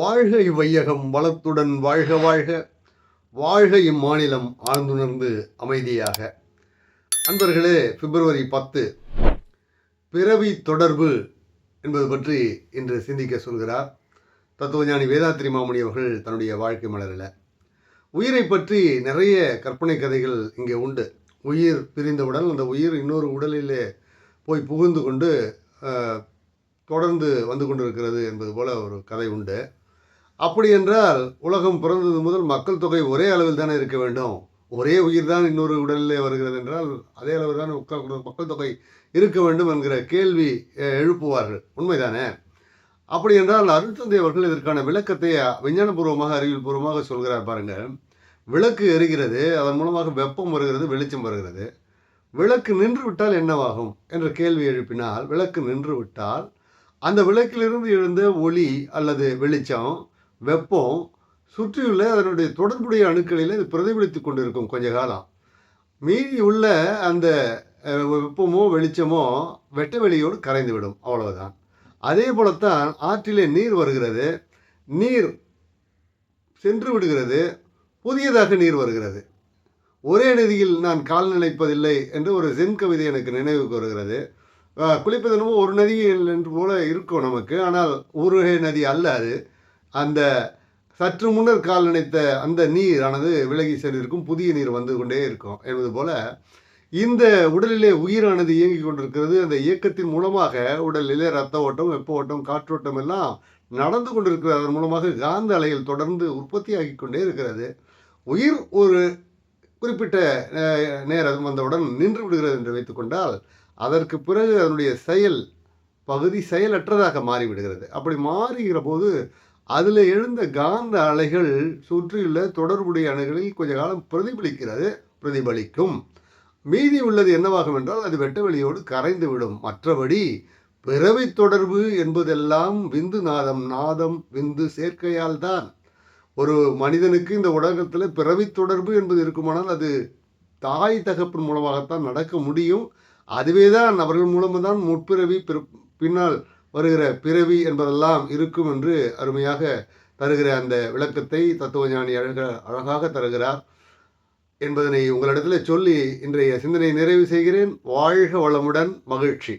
வாழ்க இவ்வையகம் வளத்துடன் வாழ்க வாழ்க. வாழ்க இம்மாநிலம் ஆழ்ந்துணர்ந்து அமைதியாக. அன்பர்களே பிப்ரவரி பத்து பிறவி தொடர்பு என்பது பற்றி இன்று சிந்திக்க சொல்கிறார் தத்துவஞானி வேதாத்திரி மாமணி அவர்கள் தன்னுடைய வாழ்க்கை மலரில். உயிரை பற்றி நிறைய கற்பனை கதைகள் இங்கே உண்டு. உயிர் பிரிந்தவுடன் அந்த உயிர் இன்னொரு உடலிலே போய் புகுந்து கொண்டு தொடர்ந்து வந்து கொண்டிருக்கிறது என்பது போல ஒரு கதை உண்டு. அப்படி என்றால் உலகம் பிறந்தது முதல் மக்கள் தொகை ஒரே அளவில் தானே இருக்க வேண்டும்? ஒரே உயிர் தான் இன்னொரு உடலிலே வருகிறது என்றால் அதே அளவில் தான் மக்கள் மக்கள் தொகை இருக்க வேண்டும் என்கிற கேள்வி எழுப்புவார்கள். உண்மைதானே? அப்படி என்றால் அருள்தந்தை அவர்கள் இதற்கான விளக்கத்தை விஞ்ஞானபூர்வமாக அறிவியல் பூர்வமாக சொல்கிறார் பாருங்கள். விளக்கு எரிகிறது அதன் மூலமாக வெப்பம் வருகிறது வெளிச்சம் வருகிறது. விளக்கு நின்று விட்டால் என்னவாகும் என்ற கேள்வி எழுப்பினால் விளக்கு நின்று விட்டால் அந்த விளக்கிலிருந்து எழுந்த ஒளி அல்லது வெளிச்சம் வெப்பம் சுற்றியுள்ள அதனுடைய தொடர்புடைய அணுக்களில் இது பிரதிபலித்து கொண்டிருக்கும் கொஞ்ச காலம். மீதி உள்ள அந்த வெப்பமோ வெளிச்சமோ வெட்ட வெளியோடு கரைந்து விடும் அவ்வளவுதான். அதே போலத்தான் ஆற்றிலே நீர் வருகிறது. நீர் சென்று விடுகிறது. புதியதாக நீர் வருகிறது. ஒரே நதியில் நான் கால் நினைப்பதில்லை என்று ஒரு சென் கவிதை எனக்கு நினைவுக்கு வருகிறது அஹ், ஒரு நதியில் என்று போல இருக்கும் நமக்கு. ஆனால் ஒரு நதி அல்ல அது. அந்த சற்று முன்னர் கால் நினைத்த அந்த நீரானது விலகி சென்றிருக்கும் புதிய நீர் வந்து கொண்டே இருக்கும் என்பது போல இந்த உடலிலே உயிரானது இயங்கிக் கொண்டிருக்கிறது. அந்த இயக்கத்தின் மூலமாக உடலிலே ரத்த ஓட்டம் வெப்ப ஓட்டம் காற்றோட்டம் எல்லாம் நடந்து கொண்டிருக்கிறது. அதன் மூலமாக காந்த அலைகள் தொடர்ந்து உற்பத்தியாகி கொண்டே இருக்கிறது. உயிர் ஒரு குறிப்பிட்ட நேரம் வந்தவுடன் நின்று விடுகிறது என்று வைத்துக்கொண்டால் அதற்கு பிறகு அதனுடைய செயல் பகுதி செயலற்றதாக மாறிவிடுகிறது. அப்படி மாறுகிற போது அதில் எழுந்த காந்த அலைகள் சுற்றியுள்ள தொடர்புடைய அணுகளில் கொஞ்ச காலம் பிரதிபலிக்கிறது பிரதிபலிக்கும். மீதி உள்ளது என்னவாகும் என்றால் அது வெட்டவெளியோடு கரைந்து விடும். மற்றபடி பிறவி தொடர்பு என்பதெல்லாம் விந்து நாதம் நாதம் விந்து சேர்க்கையால் தான். ஒரு மனிதனுக்கு இந்த உலகத்தில் பிறவி தொடர்பு என்பது இருக்குமானால் அது தாய் தகப்பின் மூலமாகத்தான் நடக்க முடியும். அதுவே தான் அவர்கள் மூலம்தான் முற்பிறவி பிற- பின்னால் வருகிற பிறவி என்பதெல்லாம் இருக்கும் என்று அருமையாக தருகிற அந்த விளக்கத்தை தத்துவஞானி அழக அழகாக தருகிறார். என்பதனை உங்களிடத்தில் சொல்லி இன்றைய சிந்தனை நிறைவு செய்கிறேன். வாழ்க வளமுடன் மகிழ்ச்சி.